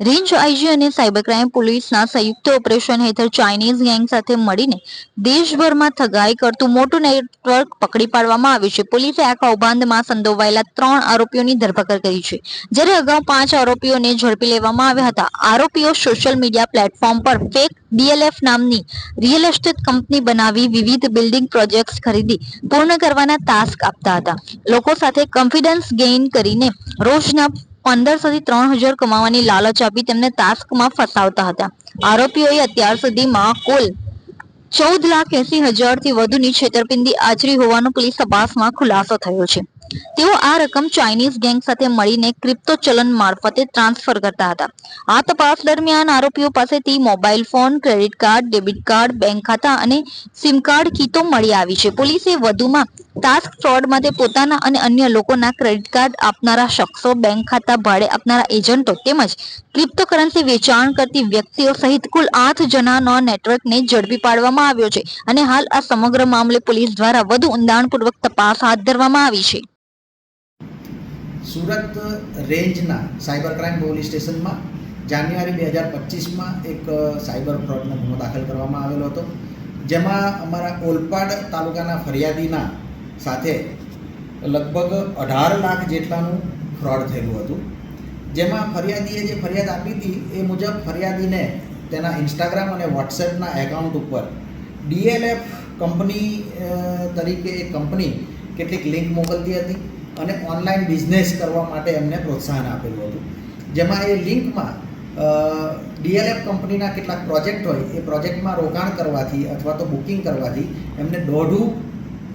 Range IG અને cyber crime પોલીસના સંયુક્ત ઓપરેશન હેઠળ ચાઇનીઝ ગેંગ સાથે મળીને દેશભરમાં થગાઈ કરતું મોટું નેટવર્ક પકડી પાડવામાં આવ્યું છે. પોલીસે આ કૌભાંડમાં સંડોવાયેલા ત્રણ આરોપીઓની ધરપકડ કરી છે. જ્યારે અગાઉ પાંચ આરોપીઓને ઝડપી લેવામાં આવ્યા હતા, આરોપીઓ સોશિયલ મીડિયા પ્લેટફોર્મ પર ફેક ડીએલએફ નામની રિયલ એસ્ટેટ કંપની બનાવી વિવિધ બિલ્ડિંગ પ્રોજેક્ટ્સ ખરીદી પૂર્ણ કરવાના ટાસ્ક આપતા હતા. લોકો સાથે કોન્ફિડન્સ ગેઇન કરીને રોજના પંદરસો થી ત્રણ હજાર કમાવાની લાલચ આપી તેમને ટાસ્કમાં ફસાવતા હતા. આરોપીઓએ અત્યાર સુધીમાં કુલ ચૌદ લાખ એસી હજારથી વધુની છેતરપિંડી આચરી હોવાનો પોલીસ તપાસમાં ખુલાસો થયો છે. તેઓ આ રકમ ચાઇનીઝ ગેંગ સાથે મળીને ક્રિપ્ટો ચલન મારફતે ટ્રાન્સફર કરતા હતા. આ તપાસ દરમિયાન આરોપીઓ પાસેથી mobile phone, credit card, debit card, bank ખાતા અને સિમ કાર્ડ કીતો મળી આવી છે. પોલીસે વધુમાં ટાસ્ક ફ્રોડ માટે પોતાના અને અન્ય લોકોના ક્રેડિટ કાર્ડ આપનારા શખ્સો બેંક ખાતા ભાડે આપનારા એજન્ટો તેમજ ક્રિપ્ટોકરન્સી વેચાણ કરતી વ્યક્તિઓ સહિત કુલ આઠ જણાનો નેટવર્કને ઝડપી પાડવામાં આવ્યો છે અને હાલ આ સમગ્ર મામલે પોલીસ દ્વારા વધુ ઊંડાણપૂર્વક તપાસ હાથ ધરવામાં આવી છે. સુરત રેન્જના સાયબર ક્રાઇમ પોલીસ સ્ટેશનમાં જાન્યુઆરી બે હજાર પચીસમાં એક સાયબર ફ્રોડનો ગુનો દાખલ કરવામાં આવેલો હતો. જેમાં અમારા ઓલપાડ તાલુકાના ફરિયાદીના સાથે લગભગ અઢાર લાખ જેટલાનું ફ્રોડ થયેલું હતું. જેમાં ફરિયાદીએ જે ફરિયાદ આપી હતી, એ મુજબ ફરિયાદીને તેના ઇન્સ્ટાગ્રામ અને વોટ્સએપના એકાઉન્ટ ઉપર ડીએલએફ કંપની તરીકે એ કંપની કેટલીક લિંક મોકલતી હતી અને ઓનલાઈન બિઝનેસ કરવા માટે એમને પ્રોત્સાહન આપેલું હતું. જેમાં એ લિંકમાં ડીએલએફ કંપનીના કેટલાક પ્રોજેક્ટ હોય, એ પ્રોજેક્ટમાં રોકાણ કરવાથી અથવા તો બુકિંગ કરવાથી એમને દોઢું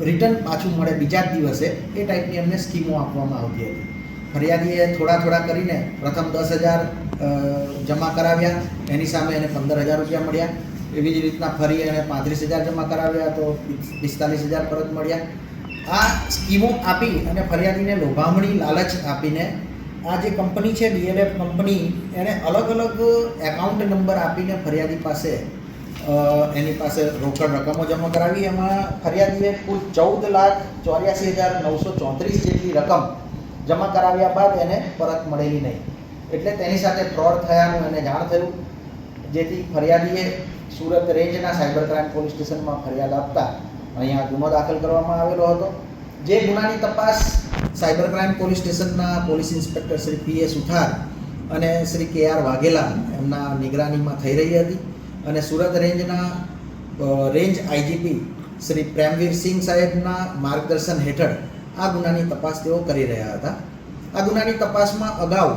રિટર્ન પાછું મળે બીજા જ દિવસે, એ ટાઈપની એમને સ્કીમો આપવામાં આવતી હતી. ફરિયાદીએ થોડા થોડા કરીને પ્રથમ દસ હજાર જમા કરાવ્યા, એની સામે એને પંદર હજાર રૂપિયા મળ્યા. એવી જ રીતના ફરી એણે પાંત્રીસ હજાર જમા કરાવ્યા તો પિસ્તાલીસ હજાર પરત મળ્યા. આ સ્કીમો આપી અને ફરિયાદીને લોભામણી, લાલચ આપીને આ જે કંપની છે ડીએલએફ કંપની એણે અલગ અલગ એકાઉન્ટ નંબર આપીને ફરિયાદી પાસે એની પાસે રોકડ રકમો જમા કરાવી. એમાં ફરિયાદીએ કુલ ચૌદ લાખ ચોર્યાસી હજાર નવસો ચોત્રીસ જેટલી રકમ જમા કરાવ્યા બાદ એને પરત મળેલી નહીં. એટલે તેની સાથે ફ્રોડ થયાનું એને જાણ થયું, જેથી ફરિયાદીએ સુરત રેન્જના સાયબર ક્રાઇમ પોલીસ સ્ટેશનમાં ફરિયાદ આપતા અહીંયા ગુનો દાખલ કરવામાં આવેલો હતો. જે ગુનાની તપાસ સાયબર ક્રાઇમ પોલીસ સ્ટેશનના police inspector Shri P A Suthar અને શ્રી કે આર વાઘેલા એમના નિગરાનીમાં થઈ રહી હતી. અને સુરત રેન્જના રેન્જ આઈજીપી શ્રી પ્રેમવીર સિંહ સાહેબના માર્ગદર્શન હેઠળ આ ગુનાની તપાસ તેઓ કરી રહ્યા હતા. આ ગુનાની તપાસમાં અગાઉ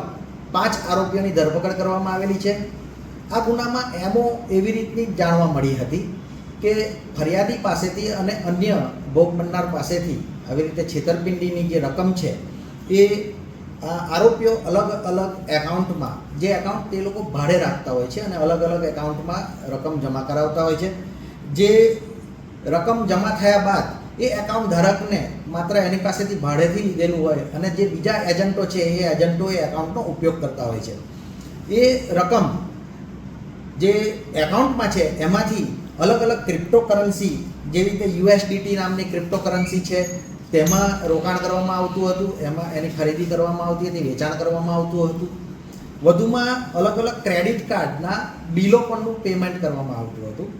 પાંચ આરોપીઓની ધરપકડ કરવામાં આવેલી છે. આ ગુનામાં એમો એવી રીતની જાણવા મળી હતી કે ફરિયાદી પાસેથી અને અન્ય ભોગ બનનાર પાસેથી આવી રીતે છેતરપિંડીની જે રકમ છે એ આરોપીઓ અલગ અલગ એકાઉન્ટમાં, જે એકાઉન્ટ તે લોકો ભાડે રાખતા હોય છે અને અલગ અલગ એકાઉન્ટમાં રકમ જમા કરાવતા હોય છે. જે રકમ જમા થયા બાદ એ એકાઉન્ટ ધારકને માત્ર એની પાસેથી ભાડેથી લીધેલું હોય અને જે બીજા એજન્ટો છે એ એજન્ટો એ એકાઉન્ટનો ઉપયોગ કરતા હોય છે. એ રકમ જે એકાઉન્ટમાં છે એમાંથી અલગ અલગ ક્રિપ્ટોકરન્સી જેવી રીતે યુએસડીટી નામની ક્રિપ્ટોકરન્સી છે તેમાં રોકાણ કરવામાં આવતું હતું, એમાં એની ખરીદી કરવામાં આવતી હતી, વેચાણ કરવામાં આવતું હતું. વધુમાં અલગ અલગ ક્રેડિટ કાર્ડના બિલો પણનું પેમેન્ટ કરવામાં આવતું હતું.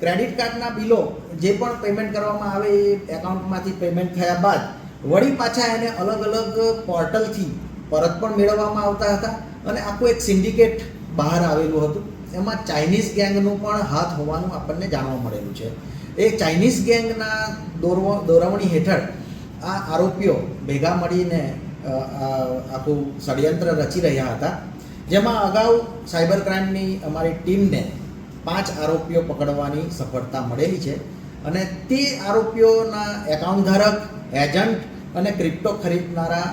ક્રેડિટ કાર્ડના બિલો જે પણ પેમેન્ટ કરવામાં આવે એ એકાઉન્ટમાંથી પેમેન્ટ થયા બાદ વળી પાછા એને અલગ અલગ પોર્ટલથી પરત પણ મેળવવામાં આવતા હતા અને આખું એક સિન્ડિકેટ બહાર આવેલું હતું. એમાં ચાઇનીઝ ગેંગનું પણ હાથ હોવાનું આપણને જાણવા મળેલું છે. એ ચાઇનીઝ ગેંગના દોરવ, દોરવણી હેઠળ આ આરોપીઓ ભેગા મળીને આખું ષડયંત્ર રચી રહ્યા હતા, જેમાં અગાઉ સાયબર ક્રાઇમની અમારી ટીમને પાંચ આરોપીઓ પકડવાની સફળતા મળેલી છે અને તે આરોપીઓના એકાઉન્ટ ધારક એજન્ટ અને ક્રિપ્ટો ખરીદનારા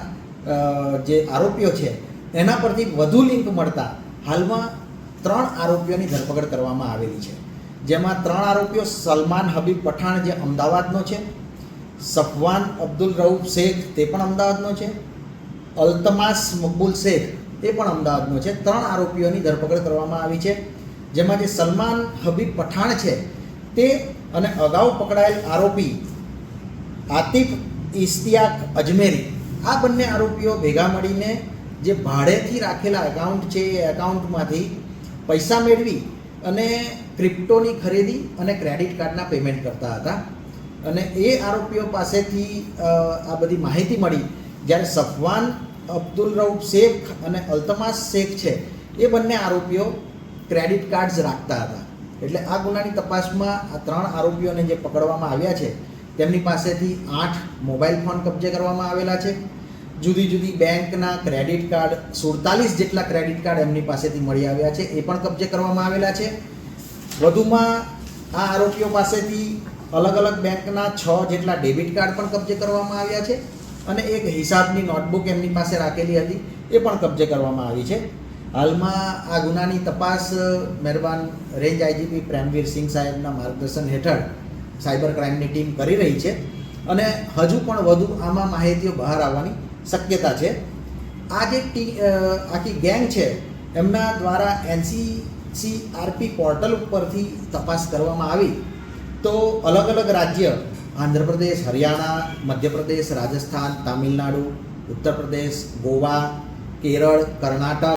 જે આરોપીઓ છે, એના પરથી વધુ લિંક મળતા હાલમાં ત્રણ આરોપીઓની ધરપકડ કરવામાં આવેલી છે. જેમાં ત્રણ આરોપીઓ સલમાન હબીબ પઠાણ જે અમદાવાદનો છે સફવાન અબ્દુલ રઉફ શેખ તે પણ અમદાવાદનો છે. અલ્તમાસ મકબુલ શેખ તે પણ અમદાવાદનો છે. ત્રણ આરોપીઓની ધરપકડ કરવામાં આવી છે. જેમાં જે સલમાન હબીબ પઠાણ છે તે અને અગાઉ પકડાયેલ આરોપી આતિફ ઇસ્તિયાક અજમેરી, આ બંને આરોપીઓ ભેગા મળીને જે ભાડેથી રાખેલા એકાઉન્ટ છે એ એકાઉન્ટમાંથી પૈસા મેળવી અને ક્રિપ્ટોની ખરીદી અને ક્રેડિટ કાર્ડના પેમેન્ટ કરતા હતા. અને એ આરોપીઓ પાસેથી આ બધી માહિતી મળી. જ્યારે સફવાન અબ્દુલ રઉફ શેખ અને અલ્તમાસ શેખ છે, એ બંને આરોપીઓ ક્રેડિટ કાર્ડ્સ રાખતા હતા. એટલે આ ગુનાની તપાસમાં આ ત્રણ આરોપીઓને જે પકડવામાં આવ્યા છે, તેમની પાસેથી આઠ મોબાઈલ ફોન કબજે કરવામાં આવેલા છે. જુદી જુદી બેંકના ક્રેડિટ કાર્ડ સુડતાલીસ જેટલા ક્રેડિટ કાર્ડ એમની પાસેથી મળી આવ્યા છે, એ પણ કબજે કરવામાં આવેલા છે. વધુમાં આ આરોપીઓ પાસેથી અલગ અલગ બેંકના છ જેટલા ડેબિટ કાર્ડ પણ કબજે કરવામાં આવ્યા છે અને એક હિસાબની નોટબુક એમની પાસે રાખેલી હતી, એ પણ કબજે કરવામાં આવી છે. હાલમાં આ ગુનાની તપાસ મહેરબાન રેન્જ આઈજીપી પ્રેમવીર સિંહ સાહેબના માર્ગદર્શન હેઠળ સાયબર ક્રાઇમની ટીમ કરી રહી છે અને હજુ પણ વધુ આમાં માહિતીઓ બહાર આવવાની શક્યતા છે. આ જે ટી આખી ગેંગ છે, એમના દ્વારા એનસીસીઆરપી પોર્ટલ ઉપરથી તપાસ કરવામાં આવી તો અલગ અલગ રાજ્ય આંધ્રપ્રદેશ હરિયાણા મધ્યપ્રદેશ રાજસ્થાન તામિલનાડુ ઉત્તર પ્રદેશ ગોવા કેરળ કર્ણાટક